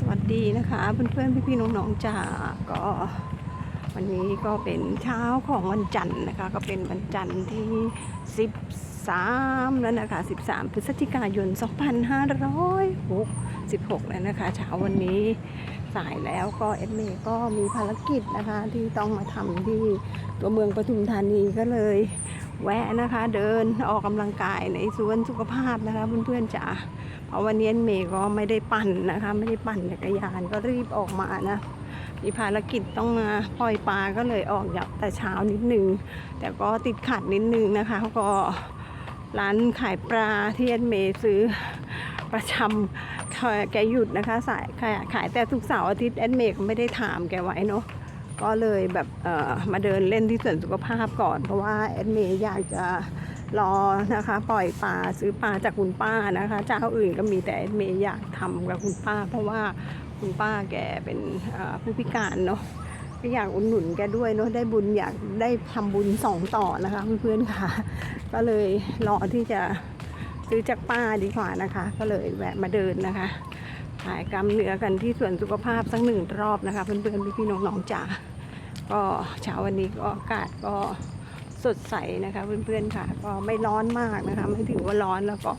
สวัสดีนะคะเพื่อนๆพี่ๆน้องๆจ้าก็วันนี้ก็เป็นเช้าของวันจันทร์นะคะ ก็เป็นวันจันทร์ที่ 13 แล้วนะคะ 13 พฤศจิกายน 2566 แล้วนะคะ เช้าวันนี้สายแล้วก็เอดเมก็มีภารกิจนะคะที่ต้องมาทำที่ตัวเมืองปทุมธานีก็เลย แวะนะคะ เดินออกกำลังกายในสวนสุขภาพนะคะเพื่อนๆจ๋า เพราะวันนี้เมย์ก็ไม่ได้ปั่นนะคะ ไม่ได้ปั่นจักรยานก็รีบออกมานะมีภารกิจต้องมาปล่อยปลาก็เลยออกจากแต่เช้านิดนึง แต่ก็ติดขัดนิดนึงนะคะ ก็ร้านขายปลาที่เอ็นเมย์ซื้อประจำแกหยุดนะคะสายขายขายแต่ทุกเสาร์อาทิตย์เอ็นเมย์ก็ไม่ได้ถามแกไว้เนาะก็เลยแบบมาเดินเล่นที่สวนสุขภาพก่อน เพราะว่าเอ็นเมย์อยากจะ รอนะคะ ปล่อยปลาซื้อปลาจากคุณป้านะคะเจ้าอื่นก็มีแต่เมย์อยากทำกับคุณป้า เพราะว่าคุณป้าแกเป็นผู้พิการเนาะก็อยากอุดหนุนแกด้วยเนาะได้บุญอยากได้ทำบุญสองต่อนะคะเพื่อนๆค่ะ ก็เลยรอที่จะซื้อจากป้าดีกว่านะคะ ก็เลยแวะมาเดินนะคะถ่ายกำเนื้อกันที่สวนสุขภาพสักหนึ่งรอบนะคะ เพื่อนๆพี่ๆน้องๆจ๋าก็เช้าวันนี้ก็อากาศก็ สดใสนะคะเพื่อนๆค่ะ ก็ไม่ร้อนมากนะคะ ไม่ถือว่าร้อนแล้วก็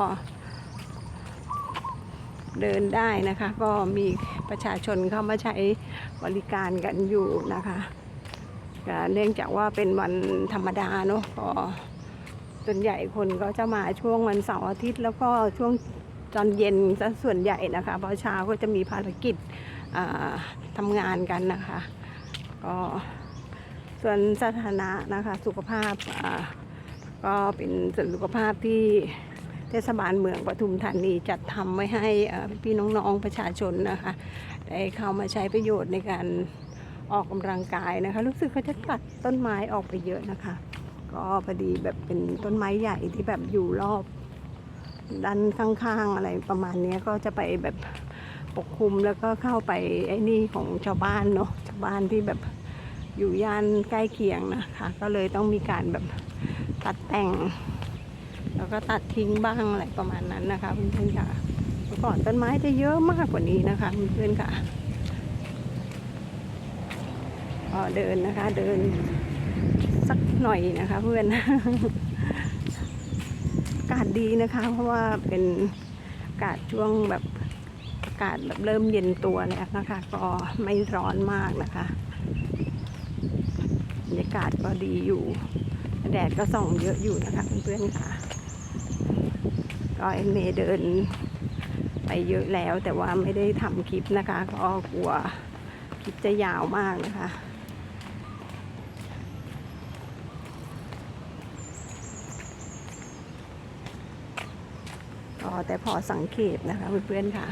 เดินได้นะคะ ก็มีประชาชนเข้ามาใช้บริการกันอยู่นะคะเนื่องจากว่าเป็นวันธรรมดาเนาะก็ส่วนใหญ่คนก็จะมาช่วงวันเสาร์อาทิตย์ แล้วก็ช่วงตอนเย็นซะส่วนใหญ่นะคะเพราะเช้าก็จะมีภารกิจทำงานกันนะคะ ก็ ส่วนสถานะนะคะสุขภาพก็เป็นส่วนสุขภาพที่เทศบาลเมืองปทุมธานีจัดทำไว้ให้พี่น้องๆประชาชนนะคะได้เข้ามาใช้ประโยชน์ในการออกกำลังกายนะคะรู้สึกเขาจะตัดต้นไม้ออกไปเยอะนะคะ ก็พอดีแบบเป็นต้นไม้ใหญ่ที่แบบอยู่รอบด้านข้างๆอะไรประมาณนี้ก็จะไปแบบปกคลุมแล้วก็เข้าไปไอ้นี่ของชาวบ้านเนาะชาวบ้านที่แบบ อยู่ย่านใกล้เคียงนะคะ ก็เลยต้องมีการแบบตัดแต่ง แล้วก็ตัดทิ้งบ้างอะไรประมาณนั้นนะคะเพื่อนๆค่ะเมื่อก่อนต้นไม้จะเยอะมากกว่านี้นะคะเพื่อนๆค่ะก็เดินนะคะเดินสักหน่อยนะคะ เพื่อนอากาศดีนะคะ เพราะว่าเป็นอากาศช่วงแบบอากาศแบบเริ่มเย็นตัวแล้วนะคะ ก็ไม่ร้อนมากนะคะ รยากาศก็ดีอยู่ แดดก็ส่องเยอะอยู่นะคะเพื่อนๆค่ะ ก็เอ็นเมย์เดินไปเยอะแล้วแต่ว่าไม่ได้ทำคลิปนะคะ ก็กลัวคลิปจะยาวมากนะคะ ก็แต่พอสังเกตนะคะเพื่อนๆค่ะ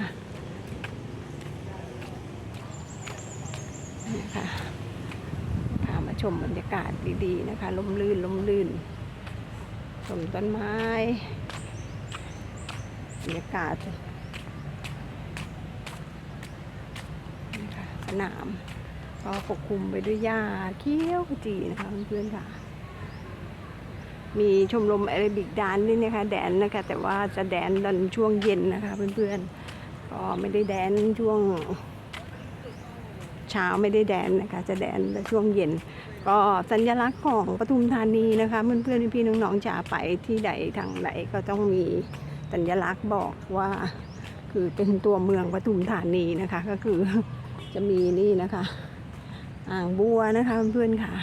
นี่ค่ะ ชมบรรยากาศดีๆนะคะลมลื่นลมลื่น ชมต้นไม้ บรรยากาศนะคะสนามก็ปกคลุมไปด้วยหญ้าเขี้ยวขจีนะคะเพื่อนๆค่ะ มีชมรมแอรบิกแดนนี่นะคะแดนนะคะแต่ว่าจะแดนตอนช่วงเย็นนะคะเพื่อนๆ ก็ไม่ได้แดนช่วงเช้าไม่ได้แดนนะคะจะแดนในช่วงเย็น ก็สัญลักษณ์ของปทุมธานีนะคะเพื่อนๆพี่ๆน้องๆจะไปที่ใดทางไหนก็ต้องมีสัญลักษณ์บอกว่าคือเป็นตัวเมืองปทุมธานีนะคะ ก็คือจะมีนี่นะคะอ่างบัวนะคะเพื่อนๆค่ะ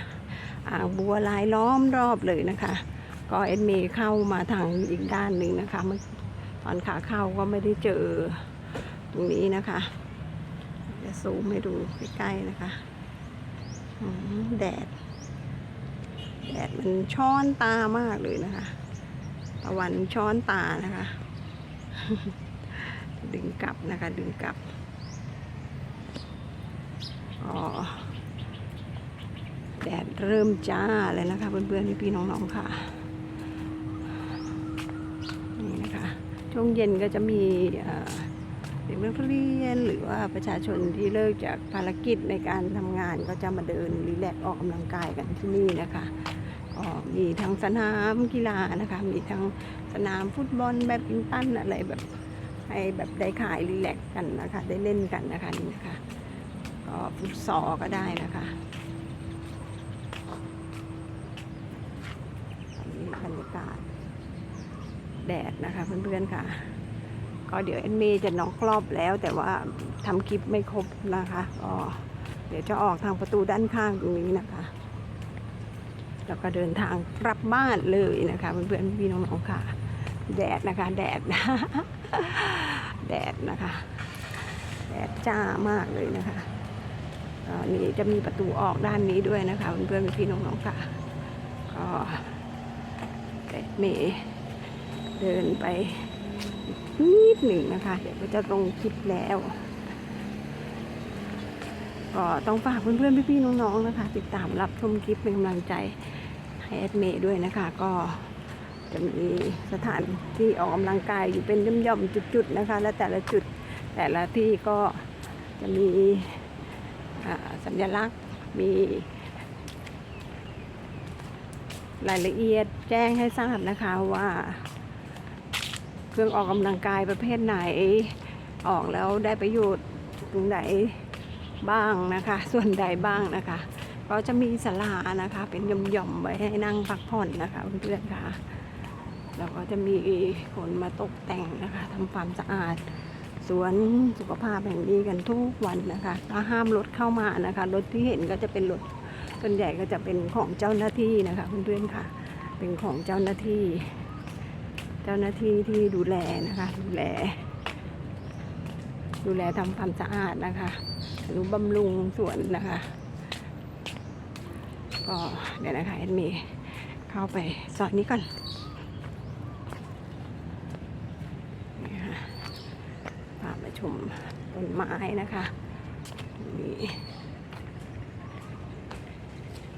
อ่างบัวลายล้อมรอบเลยนะคะ ก็เอ็นเมย์เข้ามาทางอีกด้านหนึ่งนะคะเมื่อตอนขาเข้าก็ไม่ได้เจอตรงนี้นะคะจะซูมให้ดูใกล้ๆนะคะแดด แดดมันช้อนตามากเลยนะคะตะวันช้อนตานะคะ ดึงกลับนะคะ ดึงกลับอ๋อแดดเริ่มจ้าเลยนะคะ เพื่อนๆพี่ๆน้องๆค่ะนี่นะคะช่วงเย็นก็จะมีเด็กนักเรียนหรือว่าประชาชนที่เลิกจากภารกิจในการทำงานก็จะมาเดินรีแลกออกกำลังกายกันที่นี่นะคะ มีทั้งสนามกีฬานะคะ มีทั้งสนามฟุตบอลแบดมินตันอะไรแบบให้แบบได้ขายรีแลกซ์กันนะคะ ได้เล่นกันนะคะนี่นะคะ ก็ฟุตซอลก็ได้นะคะนนี้บรรยากาศแดดนะคะเพื่อนๆค่ะ ก็เดี๋ยวเอ็นเมย์จะน็อกรอบแล้ว แต่ว่าทำคลิปไม่ครบนะคะก็เดี๋ยวจะออกทางประตูด้านข้างตรงนี้นะคะ แล้วก็เดินทางกลับบ้านเลยนะคะเพื่อนๆพี่น้องๆค่ะ แดดนะคะแดดแดดนะคะ แดดจ้ามากเลยนะคะนนี้จะมีประตูออกด้านนี้ด้วยนะคะเพื่อนๆพี่น้องๆค่ะก็แดดเมย์เดินไปนิดหนึ่งนะคะ เดี๋ยวก็จะลงคลิปแล้ว ก็ต้องฝากเพื่อนๆพี่ๆน้องๆนะคะ ติดตามรับชมคลิปเป็นกำลังใจ แอดเมย์ด้วยนะคะ ก็จะมีสถานที่ออกกำลังกายอยู่เป็นย่อมๆจุดๆนะคะ และแต่ละจุดแต่ละที่ก็จะมีสัญลักษณ์มีรายละเอียดแจ้งให้ทราบนะคะว่าเครื่องออกกำลังกายประเภทไหน ออกแล้วได้ประโยชน์ตรงไหนบ้างนะคะ ส่วนใดบ้างนะคะ ก็จะมีศาลานะคะ เป็นย่อมๆไว้ให้นั่งพักผ่อนนะคะเพื่อนๆค่ะแล้วก็จะมีคนมาตกแต่งนะคะทำความสะอาด สวนสุขภาพแห่งนี้กันทุกวันนะคะก็ห้ามรถเข้ามานะคะรถที่เห็นก็จะเป็นรถส่วนใหญ่ก็จะเป็นของเจ้าหน้าที่นะคะเพื่อนๆค่ะ เป็นของเจ้าหน้าที่ เจ้าหน้าที่ที่ดูแลนะคะ ดูแล ดูแลทำความสะอาดนะคะหรือบำรุงสวนนะคะ ก็เดี๋ยวนะคะแอดมีเข้าไปซอยนี้ก่อนนี่ค่ะพามาชมต้นไม้นะคะมี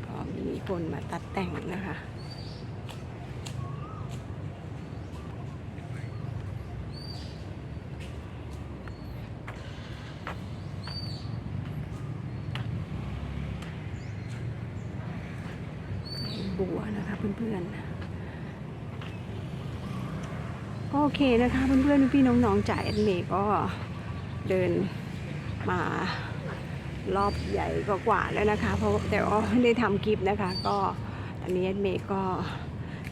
ก็มีคนมาตัดแต่งนะคะ บัวนะคะเพื่อนๆก็โอเคนะคะเพื่อนๆพี่ๆน้องๆจ่ายแอดเมก็เดินมารอบใหญ่ก็กว่าแล้วนะคะ เพราะแต่ว่าไม่ได้ทำคลิปนะคะ ก็ตอนนี้แอดเมก็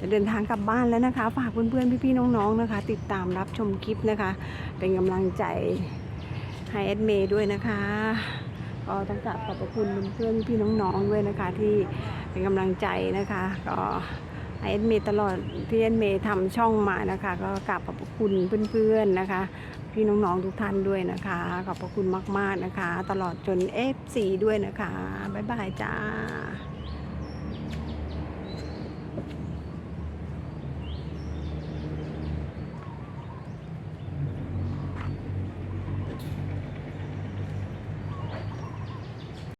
จะเดินทางกลับบ้านแล้วนะคะ ฝากเพื่อนๆพี่ๆน้องๆนะคะ ติดตามรับชมคลิปนะคะ เป็นกำลังใจให้แอดเมย์ด้วยนะคะ ก็ต้องกราบขอบพระคุณเพื่อนๆพี่น้องๆด้วยนะคะที่ เป็นกำลังใจนะคะ ก็ให้เอ็ดเมย์ตลอดที่เอ็ดเมย์ทำช่องมานะคะ ก็กราบขอบคุณเพื่อนๆนะคะ พี่น้องๆทุกท่านด้วยนะคะ ขอบพระคุณมากๆนะคะ ตลอดจนเอฟซีด้วยนะคะ บ๊ายบายจ้า